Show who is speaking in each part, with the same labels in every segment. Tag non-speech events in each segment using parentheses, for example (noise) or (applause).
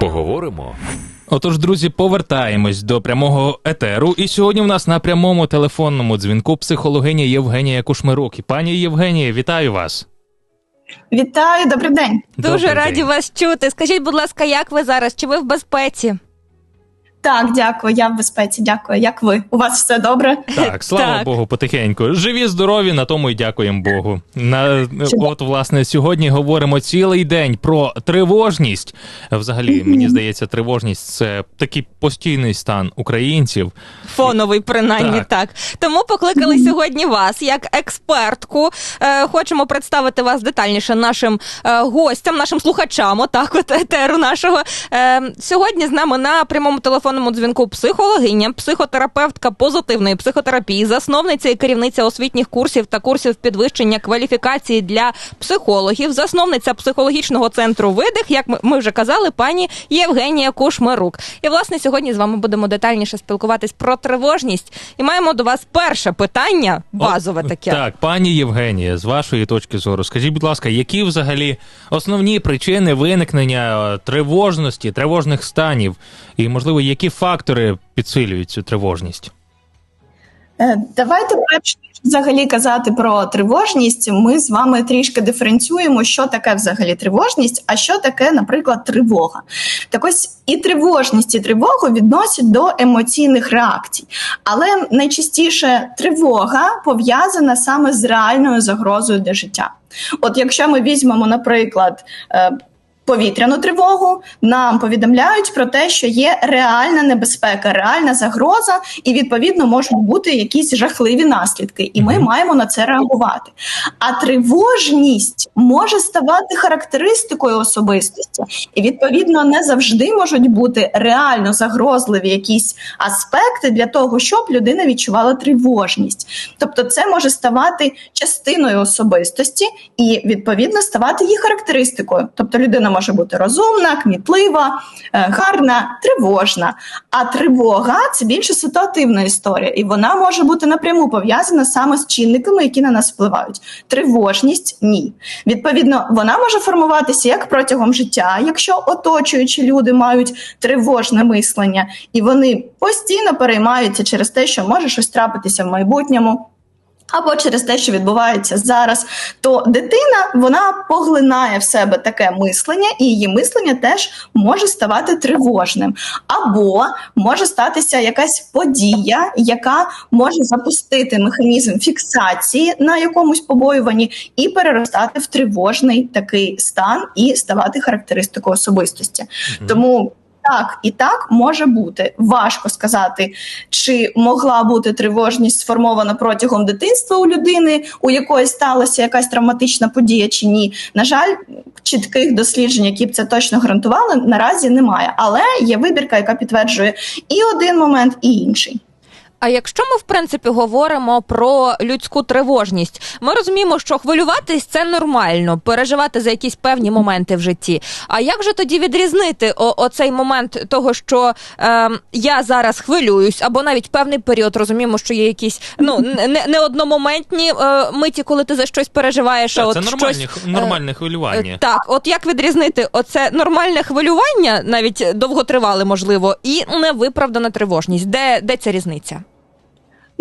Speaker 1: Поговоримо.
Speaker 2: Отож, друзі, повертаємось до прямого етеру. І сьогодні в нас на прямому телефонному дзвінку психологиня Євгенія Кушмирук. І пані Євгенія, вітаю вас.
Speaker 3: Вітаю, добрий день.
Speaker 4: Дуже
Speaker 2: Добрий
Speaker 4: раді
Speaker 2: день.
Speaker 4: вас чути. Скажіть, будь ласка, як ви зараз? Чи ви в безпеці?
Speaker 3: Так, дякую. Я в безпеці. Дякую. Як ви? У вас все добре?
Speaker 2: Так, слава
Speaker 4: Так.
Speaker 2: Богу, потихеньку. Живі, здорові, на тому й дякуємо Богу. На
Speaker 3: Чудово.
Speaker 2: от, власне, сьогодні говоримо цілий день про тривожність. Взагалі, мені здається, тривожність це такий постійний стан українців.
Speaker 4: Фоновий, принаймні
Speaker 2: Так.
Speaker 4: так. Тому покликали сьогодні вас як експертку. Е, хочемо представити вас детальніше нашим е, гостям, нашим слухачам. Отак, от етеру нашого. Е, сьогодні з нами на прямому телефонному дзвінку психологиня, психотерапевтка позитивної психотерапії, засновниця і керівниця освітніх курсів та курсів підвищення кваліфікації для психологів, засновниця психологічного центру видих, як ми- вже казали, пані Євгенія Кушмарук. І власне сьогодні з вами будемо детальніше спілкуватись про тривожність. І маємо до вас перше питання, базове таке.
Speaker 2: Так, пані Євгенія, з вашої точки зору, скажіть, будь ласка, які взагалі основні причини виникнення е, тривожності, тривожних станів, і, можливо, які фактори підсилюють цю тривожність?
Speaker 3: Е, Давайте перш взагалі казати про тривожність. Ми з вами трішки диференціюємо, що таке взагалі тривожність, а що таке, наприклад, тривога. Так ось і тривожність, і тривогу відносять до емоційних реакцій. Але найчастіше тривога пов'язана саме з реальною загрозою для життя. От якщо ми візьмемо, наприклад, е, повітряну тривогу, нам повідомляють про те, що є реальна небезпека, реальна загроза, і відповідно можуть бути якісь жахливі наслідки, і ми маємо на це реагувати. А тривожність може ставати характеристикою особистості, і відповідно не завжди можуть бути реально загрозливі якісь аспекти для того, щоб людина відчувала тривожність. Тобто, це може ставати частиною особистості і відповідно ставати її характеристикою. Тобто, людина може бути розумна, кмітлива, е, гарна, тривожна. А тривога це більше ситуативна історія, і вона може бути напряму пов'язана саме з чинниками, які на нас впливають. Тривожність ні. Відповідно, вона може формуватися як протягом життя, якщо оточуючі люди мають тривожне мислення, і вони постійно переймаються через те, що може щось трапитися в майбутньому. Або через те, що відбувається зараз, то дитина вона поглинає в себе таке мислення, і її мислення теж може ставати тривожним. Або може статися якась подія, яка може запустити механізм фіксації на якомусь побоюванні і переростати в тривожний такий стан і ставати характеристикою особистості. Тому так і так може бути. Важко сказати, чи могла бути тривожність сформована протягом дитинства у людини, у якої сталася якась травматична подія, чи ні. На жаль, чітких досліджень, які б це точно гарантували, наразі немає. Але є вибірка, яка підтверджує і один момент, і інший.
Speaker 4: А якщо ми в принципі говоримо про людську тривожність, ми розуміємо, що хвилюватись це нормально, переживати за якісь певні моменти в житті. А як же тоді відрізнити о- оцей момент того, що е, я зараз хвилююсь, або навіть певний період розуміємо, що є якісь ну (laughs) не, не- одномоментні е, миті, коли ти за щось переживаєш, а
Speaker 2: Так,
Speaker 4: от
Speaker 2: це нормальне,
Speaker 4: щось,
Speaker 2: х- нормальне
Speaker 4: Е,
Speaker 2: хвилювання.
Speaker 4: Так, от як відрізнити оце нормальне хвилювання, навіть довготривале, можливо, і невиправдана тривожність? Де, де ця різниця?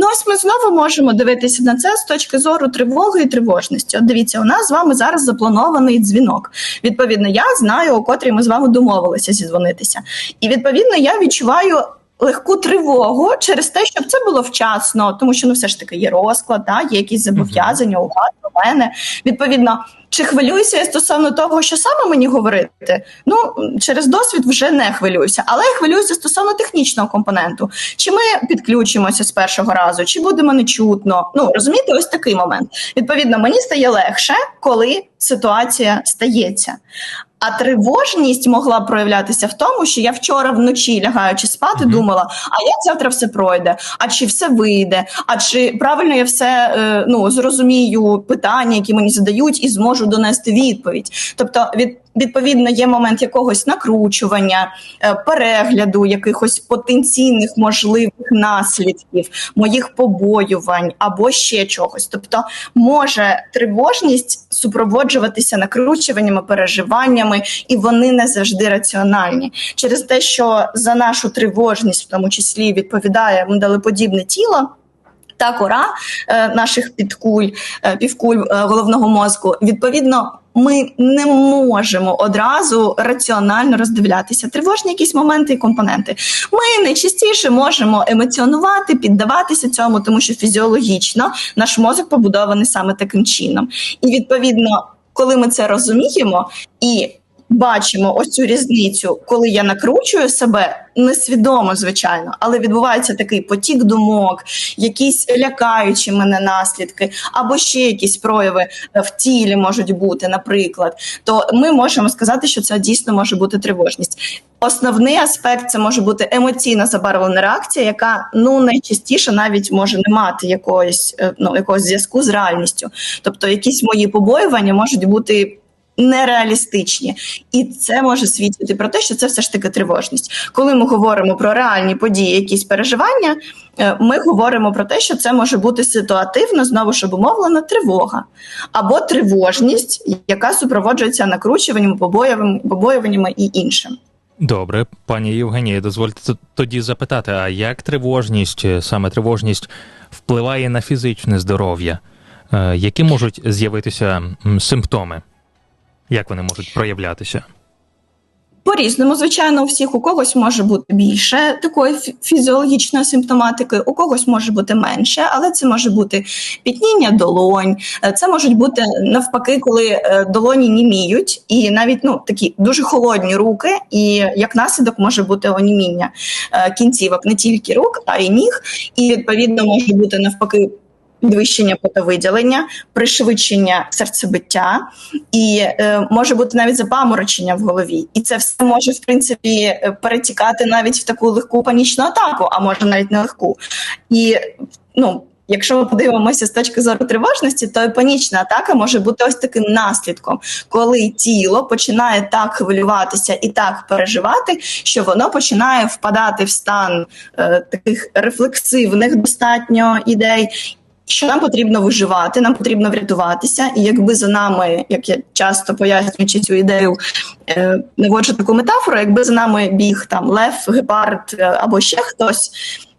Speaker 3: Ну, ось ми знову можемо дивитися на це з точки зору тривоги і тривожності. От дивіться, у нас з вами зараз запланований дзвінок. Відповідно, я знаю, у котрій ми з вами домовилися зідзвонитися. І відповідно я відчуваю. Легку тривогу через те, щоб це було вчасно, тому що ну все ж таки є розклад, да, є якісь зобов'язання у вас, у мене. Відповідно, чи хвилююся я стосовно того, що саме мені говорити? Ну через досвід вже не хвилююся, але я хвилююся стосовно технічного компоненту. Чи ми підключимося з першого разу, чи буде мене чутно? Ну розумієте, ось такий момент. Відповідно, мені стає легше, коли ситуація стається. А тривожність могла проявлятися в тому, що я вчора вночі лягаючи спати,
Speaker 2: Мгм.
Speaker 3: думала, а як завтра все пройде, а чи все вийде, а чи правильно я все е, ну зрозумію питання, які мені задають, і зможу донести відповідь. Тобто, від відповідно є момент якогось накручування, е, перегляду якихось потенційних можливих наслідків, моїх побоювань або ще чогось. Тобто, може тривожність супроводжуватися накручуваннями, переживаннями, і вони не завжди раціональні через те, що за нашу тривожність, в тому числі, відповідає медалеподібне тіло. Та кора е, наших підкуль, е, півкуль е, головного мозку. Відповідно, ми не можемо одразу раціонально роздивлятися тривожні якісь моменти і компоненти. Ми найчастіше можемо емоціонувати, піддаватися цьому, тому що фізіологічно наш мозок побудований саме таким чином. І відповідно, коли ми це розуміємо і бачимо ось цю різницю, коли я накручую себе несвідомо, звичайно, але відбувається такий потік думок, якісь лякаючі мене наслідки, або ще якісь прояви в тілі можуть бути, наприклад, то ми можемо сказати, що це дійсно може бути тривожність. Основний аспект це може бути емоційна забарвлена реакція, яка ну найчастіше навіть може не мати якогось е, ну якогось зв'язку з реальністю. Тобто, якісь мої побоювання можуть бути нереалістичні, і це може свідчити про те, що це все ж таки тривожність. Коли ми говоримо про реальні події, якісь переживання, е, ми говоримо про те, що це може бути ситуативно, знову ж обумовлена тривога або тривожність, яка супроводжується накручуванням, побоюваннями і іншим.
Speaker 2: Добре, пані Євгенія, дозвольте тоді запитати: а як тривожність, саме тривожність, впливає на фізичне здоров'я? Е, які можуть з'явитися симптоми? Як вони можуть проявлятися?
Speaker 3: По різному, звичайно, у всіх. У когось може бути більше такої фізіологічної симптоматики, у когось може бути менше, але це може бути пітніння долонь, е, це можуть бути навпаки, коли е, долоні німіють, і навіть ну такі дуже холодні руки, і як наслідок може бути оніміння е, кінцівок не тільки рук, а й ніг, і відповідно може бути навпаки підвищення потовиділення, пришвидшення серцебиття, і е, може бути навіть запаморочення в голові, і це все може в принципі е, перетікати навіть в таку легку панічну атаку, а може навіть не легку. І ну Якщо ми подивимося з точки зору тривожності, то панічна атака може бути ось таким наслідком, коли тіло починає так хвилюватися і так переживати, що воно починає впадати в стан е, таких рефлексивних достатньо ідей, що нам потрібно виживати, нам потрібно врятуватися, і якби за нами, як я часто пояснюючи цю ідею, е, наводжу таку метафору, якби за нами біг там лев, гепард е, або ще хтось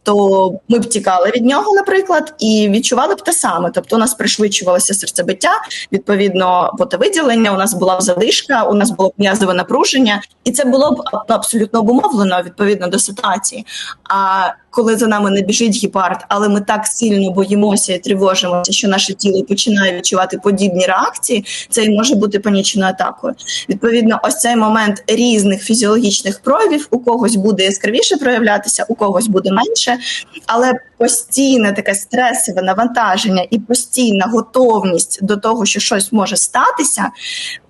Speaker 3: то ми б тікали від нього, наприклад, і відчували б те саме. Тобто, у нас пришвидшувалося серцебиття, відповідно, потовиділення, у нас була б задишка, у нас було б м'язове напруження, і це було б абсолютно обумовлено відповідно до ситуації. А коли за нами не біжить гепард, але ми так сильно боїмося і тривожимося, що наше тіло починає відчувати подібні реакції, це і може бути панічною атакою. Відповідно, ось цей момент різних фізіологічних проявів у когось буде яскравіше проявлятися, у когось буде менше, але постійне таке стресове навантаження і постійна готовність до того, що щось може статися,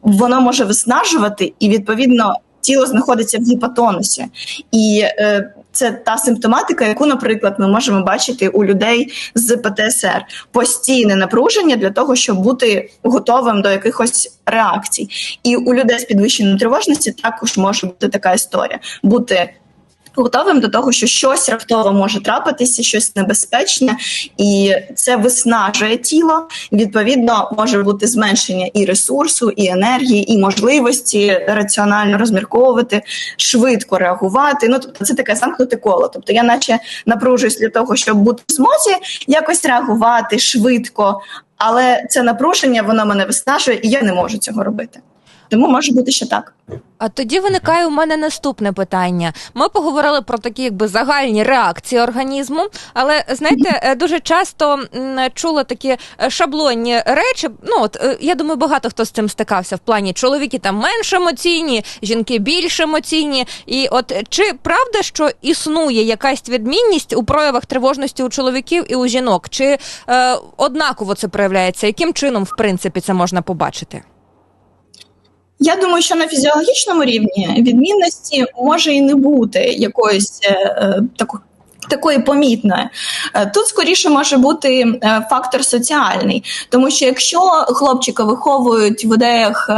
Speaker 3: воно може виснажувати і відповідно. Тіло знаходиться в гіпотонусі, і е, це та симптоматика, яку, наприклад, ми можемо бачити у людей з ПТСР постійне напруження для того, щоб бути готовим до якихось реакцій. І у людей з підвищеною тривожністю також може бути така історія: бути готовим до того, що щось раптово може трапитися, щось небезпечне, і це виснажує тіло. Відповідно, може бути зменшення і ресурсу, і енергії, і можливості раціонально розмірковувати, швидко реагувати. Ну тобто, це таке замкнуте коло. Тобто, я, наче напружуюсь для того, щоб бути в змозі, якось реагувати швидко, але це напруження, воно мене виснажує, і я не можу цього робити. Тому може бути ще так.
Speaker 4: А тоді виникає у мене наступне питання. Ми поговорили про такі якби загальні реакції організму, але знаєте, е, дуже часто чула такі е, шаблонні речі. Ну от е, я думаю, багато хто з цим стикався в плані чоловіки там менш емоційні, жінки більш емоційні. І от чи правда, що існує якась відмінність у проявах тривожності у чоловіків і у жінок? Чи е, однаково це проявляється? Яким чином в принципі це можна побачити?
Speaker 3: Я думаю, що на фізіологічному рівні відмінності може і не бути якоїсь е, е такої Такої помітної. Е, тут скоріше може бути е, фактор соціальний, тому що якщо хлопчика виховують в ідеях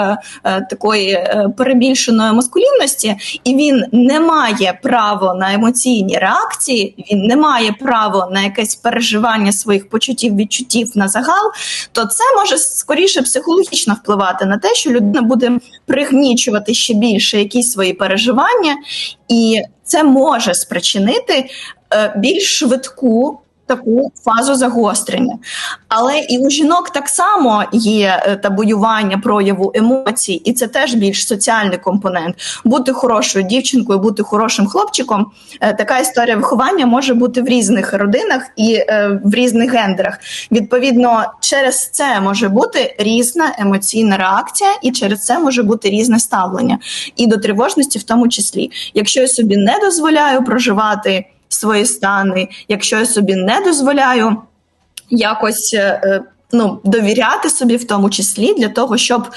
Speaker 3: е, такої перебільшеної маскулінності, і він не має права на емоційні реакції, він не має права на якесь переживання своїх почуттів, відчуттів на загал, то це може скоріше психологічно впливати на те, що людина буде пригнічувати ще більше якісь свої переживання, і це може спричинити більш швидку таку фазу загострення. Але і у жінок так само є е, табуювання прояву емоцій, і це теж більш соціальний компонент. Бути хорошою дівчинкою, бути хорошим хлопчиком. е, Така історія виховання може бути в різних родинах і е, в різних гендерах. Відповідно, через це може бути різна емоційна реакція, і через це може бути різне ставлення і до тривожності, в тому числі. Якщо я собі не дозволяю проживати свої стани, якщо я собі не дозволяю якось е, е, ну, довіряти собі, в тому числі для того, щоб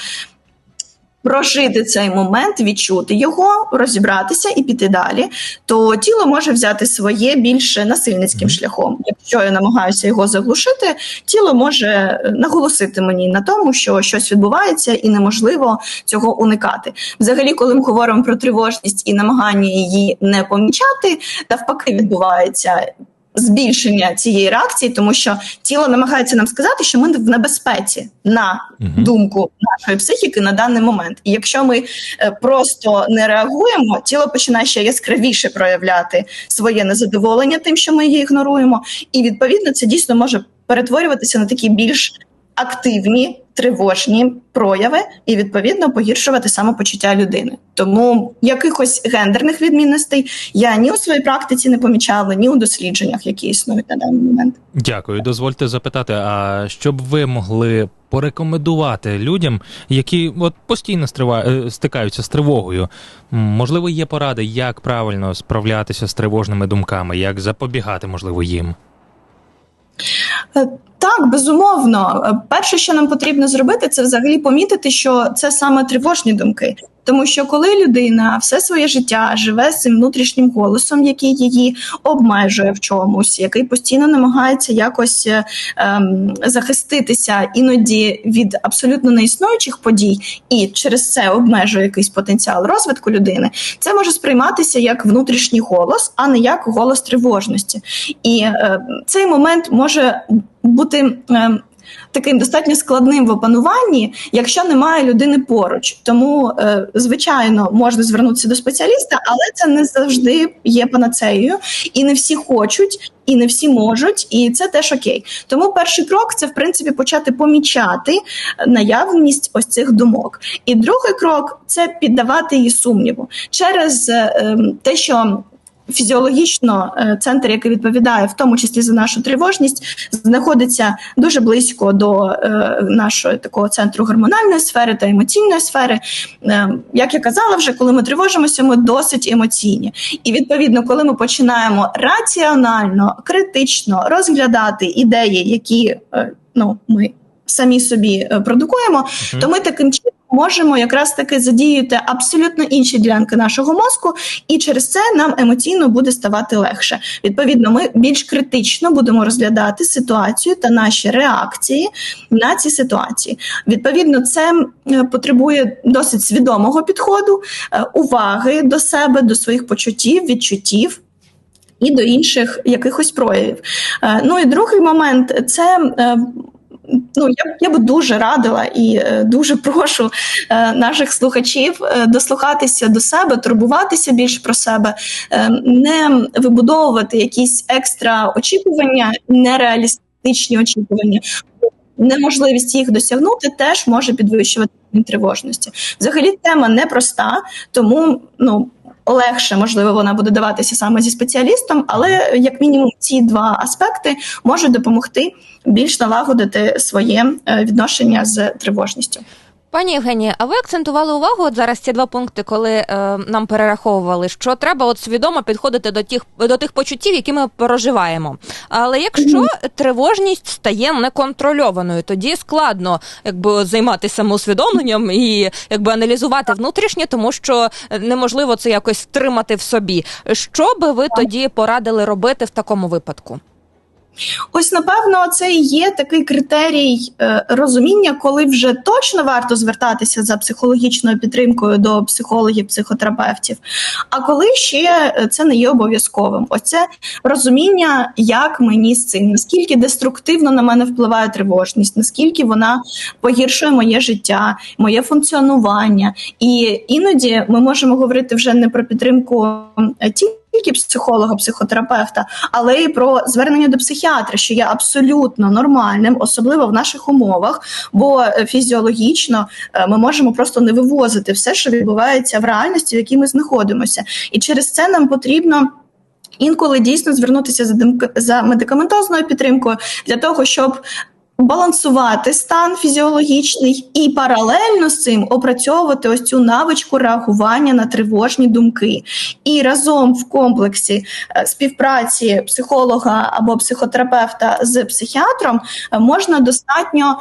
Speaker 3: прожити цей момент, відчути його, розібратися і піти далі, то тіло може взяти своє більше насильницьким шляхом. Якщо я намагаюся його заглушити, тіло може е, наголосити мені на тому, що щось відбувається, і неможливо цього уникати. Взагалі, коли ми говоримо про тривожність і намагання її не помічати, навпаки, відбувається. Збільшення цієї реакції, тому що тіло намагається нам сказати, що ми в небезпеці на
Speaker 2: Мгм.
Speaker 3: думку нашої психіки на даний момент. І якщо ми е, просто не реагуємо, тіло починає ще яскравіше проявляти своє незадоволення тим, що ми її ігноруємо, і відповідно це дійсно може перетворюватися на такі більш активні тривожні прояви і відповідно погіршувати самопочуття людини. Тому якихось гендерних відмінностей я ні у своїй практиці не помічала, ні у дослідженнях, які існують на даний момент.
Speaker 2: Дякую. Дозвольте запитати, а що б ви могли порекомендувати людям, які от постійно е, стикаються з тривогою? Можливо, є поради, як правильно справлятися з тривожними думками, як запобігати, можливо, їм?
Speaker 3: Е, Так, безумовно. Е, Перше, що нам потрібно зробити, це взагалі помітити, що це саме тривожні думки. Тому що коли людина все своє життя живе з цим внутрішнім голосом, який її обмежує в чомусь, який постійно намагається якось е, ем, захиститися іноді від абсолютно неіснуючих подій, і через це обмежує якийсь потенціал розвитку людини, це може сприйматися як внутрішній голос, а не як голос тривожності. І е, цей момент може бути. Е, Таким достатньо складним в опануванні, якщо немає людини поруч. Тому, е, звичайно, можна звернутися до спеціаліста, але це не завжди є панацеєю, і не всі хочуть, і не всі можуть, і це теж окей. Тому перший крок це в принципі почати помічати наявність ось цих думок. І другий крок це піддавати її сумніву через е, ем, те, що фізіологічно е, центр, який відповідає в тому числі за нашу тривожність, знаходиться дуже близько до е, нашого такого центру гормональної сфери та емоційної сфери. Е, Як я казала, вже коли ми тривожимося, ми досить емоційні. І відповідно, коли ми починаємо раціонально, критично розглядати ідеї, які ну ми самі собі продукуємо,
Speaker 2: Мгм.
Speaker 3: то ми таким чином можемо якраз таки задіяти абсолютно інші ділянки нашого мозку, і через це нам емоційно буде ставати легше. Відповідно, ми більш критично будемо розглядати ситуацію та наші реакції на ці ситуації. Відповідно, це е, потребує досить свідомого підходу, е, уваги до себе, до своїх почуттів, відчуттів. І до інших якихось проявів. Е, Ну і другий момент це ну я, я би дуже радила і е, дуже (laughs) прошу е, наших слухачів е, дослухатися до себе, турбуватися більше про себе, не вибудовувати якісь екстра очікування, нереалістичні очікування. Неможливість їх досягнути теж може підвищувати тривожності. Взагалі тема непроста, тому ну. Легше, можливо, вона буде даватися саме зі спеціалістом, але як мінімум ці два аспекти можуть допомогти більш налагодити своє е, відношення з тривожністю.
Speaker 4: Пані Євгенія, а ви акцентували увагу от зараз ці два пункти, коли е, нам перераховували, що треба от свідомо підходити до тих до тих почуттів, які ми проживаємо. Але якщо тривожність стає неконтрольованою, тоді складно якби займатися самоусвідомленням і якби аналізувати внутрішнє, тому що неможливо це якось стримати в собі. Що би ви тоді порадили робити в такому випадку?
Speaker 3: Ось, напевно, це і є такий критерій е, розуміння, коли вже точно варто звертатися за психологічною підтримкою до психологів, психотерапевтів, а коли ще е, це не є обов'язковим. Ось це розуміння, як мені з цим, наскільки деструктивно на мене впливає тривожність, наскільки вона погіршує моє життя, моє функціонування. І іноді ми можемо говорити вже не про підтримку ті тільки психолога, психотерапевта, але й про звернення до психіатра, що є абсолютно нормальним, особливо в наших умовах, бо е, фізіологічно е, ми можемо просто не вивозити все, що відбувається в реальності, в якій ми знаходимося, і через це нам потрібно. Інколи дійсно звернутися за за медикаментозною підтримкою для того, щоб балансувати стан фізіологічний і паралельно з цим опрацьовувати ось цю навичку реагування на тривожні думки. І разом в комплексі е, співпраці психолога або психотерапевта з психіатром е, можна достатньо.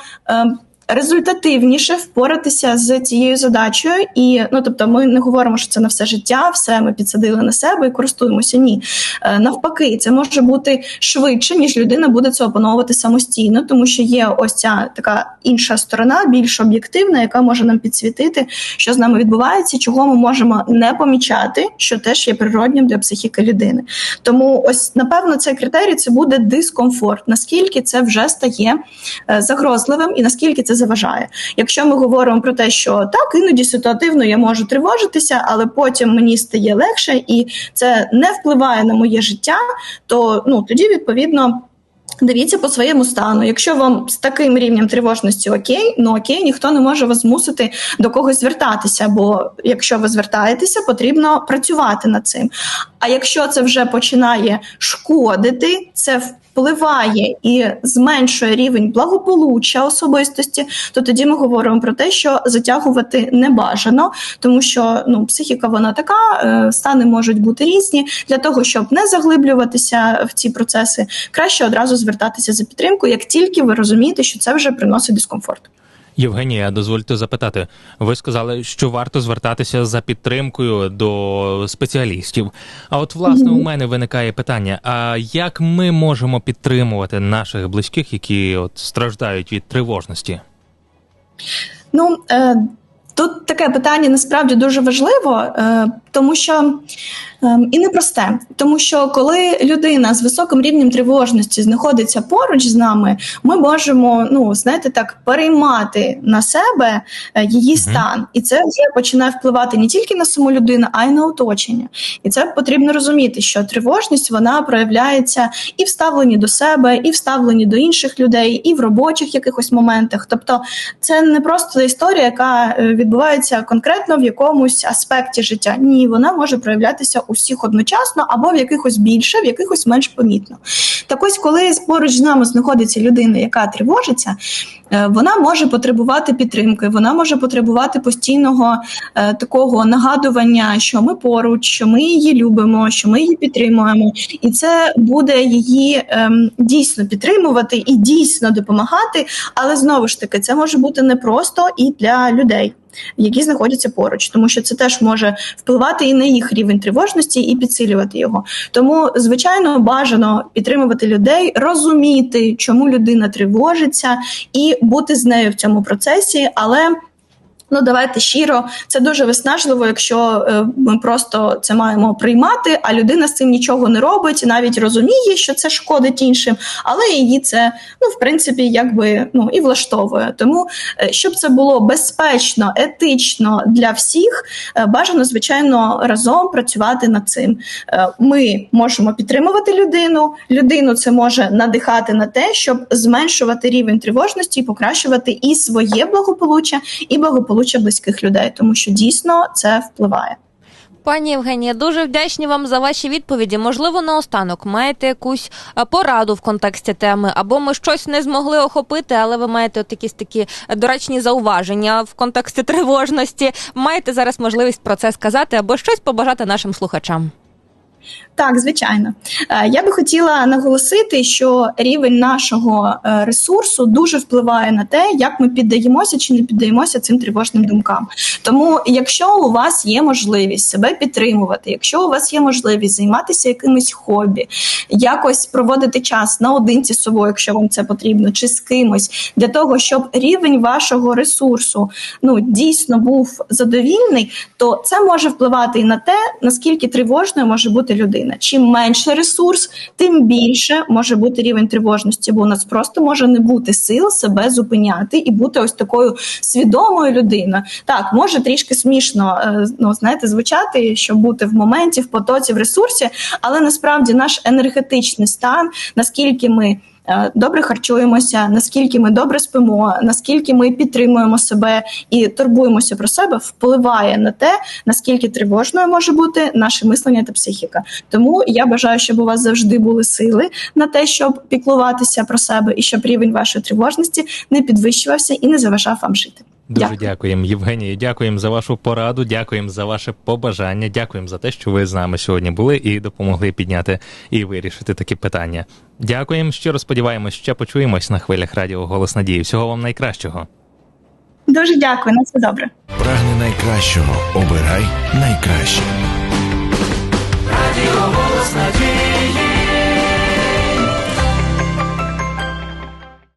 Speaker 3: Результативніше впоратися з цією задачею, і ну тобто, ми не говоримо, що це на все життя, все ми підсадили на себе і користуємося. Ні, е, навпаки, це може бути швидше, ніж людина буде це опановувати самостійно, тому що є ось ця така інша сторона, більш об'єктивна, яка може нам підсвітити, що з нами відбувається, чого ми можемо не помічати, що теж є природнім для психіки людини. Тому, ось напевно, цей критерій це буде дискомфорт, наскільки це вже стає е, загрозливим, і наскільки це заважає. Якщо ми говоримо про те, що так іноді ситуативно я можу тривожитися, але потім мені стає легше і це не впливає на моє життя, то ну тоді відповідно. Дивіться по своєму стану. Якщо вам з таким рівнем тривожності окей, ну окей, ніхто не може вас змусити до когось звертатися. Бо якщо ви звертаєтеся, потрібно працювати над цим. А якщо це вже починає шкодити, це впливає і зменшує рівень благополуччя особистості, то тоді ми говоримо про те, що затягувати не бажано, тому що ну психіка вона така, е, стани можуть бути різні. Для того щоб не заглиблюватися в ці процеси, краще одразу звертатися за підтримку, як тільки ви розумієте, що це вже приносить дискомфорт.
Speaker 2: Євгенія, дозвольте запитати. Ви сказали, що варто звертатися за підтримкою до спеціалістів. А от власне у мене виникає питання: а як ми можемо підтримувати наших близьких, які от страждають від тривожності?
Speaker 3: Ну е, тут таке питання насправді дуже важливо, е, тому що Ем, і непросте, тому що коли людина з високим рівнем тривожності знаходиться поруч з нами, ми можемо ну знаєте, так переймати на себе е, її стан, і це вже починає впливати не тільки на саму людину, а й на оточення. І це потрібно розуміти, що тривожність вона проявляється і в ставленні до себе, і в ставленні до інших людей, і в робочих якихось моментах. Тобто, це не просто історія, яка е, відбувається конкретно в якомусь аспекті життя. Ні, вона може проявлятися усіх одночасно, або в якихось більше, в якихось менш помітно. Так ось, коли поруч з нами знаходиться людина, яка тривожиться, е, вона може потребувати підтримки, вона може потребувати постійного е, такого нагадування, що ми поруч, що ми її любимо, що ми її підтримуємо, і це буде її е, дійсно підтримувати і дійсно допомагати. Але знову ж таки, це може бути непросто і для людей які знаходяться поруч, тому що це теж може впливати і на їх рівень тривожності, і підсилювати його. Тому, звичайно, бажано підтримувати людей, розуміти, чому людина тривожиться, і бути з нею в цьому процесі, але. Ну, давайте щиро, це дуже виснажливо, якщо е, ми просто це маємо приймати, а людина з цим нічого не робить, навіть розуміє, що це шкодить іншим, але її це ну в принципі якби ну і влаштовує. Тому е, щоб це було безпечно, етично для всіх, е, бажано звичайно разом працювати над цим. Ми можемо підтримувати людину. Людину це може надихати на те, щоб зменшувати рівень тривожності і покращувати і своє благополуччя, і благополуччя благополуччя близьких людей, тому що дійсно це впливає.
Speaker 4: Пані Євгенія, дуже вдячні вам за ваші відповіді. Можливо, наостанок маєте якусь е, пораду в контексті теми, або ми щось не змогли охопити, але ви маєте от якісь такі доречні зауваження в контексті тривожності. Маєте зараз можливість про це сказати або щось побажати нашим слухачам.
Speaker 3: Так, звичайно. Е, Я би хотіла наголосити, що рівень нашого е, ресурсу дуже впливає на те, як ми піддаємося чи не піддаємося цим тривожним думкам. Тому, якщо у вас є можливість себе підтримувати, якщо у вас є можливість займатися якимось хобі, якось проводити час наодинці з собою, якщо вам це потрібно, чи з кимось, для того, щоб рівень вашого ресурсу ну дійсно був задовільний, то це може впливати і на те, наскільки тривожною може бути людина. Чим менше ресурс, тим більше може бути рівень тривожності, бо у нас просто може не бути сил себе зупиняти і бути ось такою свідомою людиною. Так, може трішки смішно е, ну, знаєте, звучати, щоб бути в моменті, в потоці, в ресурсі, але насправді наш енергетичний стан, наскільки ми. Е, Добре харчуємося, наскільки ми добре спимо, наскільки ми підтримуємо себе і турбуємося про себе, впливає на те, наскільки тривожною може бути наше мислення та психіка. Тому я бажаю, щоб у вас завжди були сили на те, щоб піклуватися про себе і щоб рівень вашої тривожності не підвищувався і не заважав вам жити.
Speaker 2: Дуже
Speaker 3: Дякую.
Speaker 2: дякуємо, Євгенії. Дякуємо за вашу пораду. Дякуємо за ваше побажання. Дякуємо за те, що ви з нами сьогодні були і допомогли підняти і вирішити такі питання. Дякуємо. Щиро сподіваємось, ще почуємось на хвилях радіо Голос Надії. Всього вам найкращого.
Speaker 3: Дуже дякую, на все добре.
Speaker 1: Прагни найкращого. Обирай найкраще.
Speaker 5: Радіо голос надії.